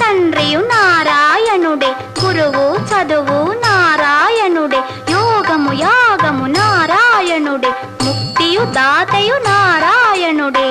తండ్రియు నారాయణుడే గురువు చదువు నారాయణుడే యోగము యాగము నారాయణుడే ముక్తియు దాతయు నారాయణుడే.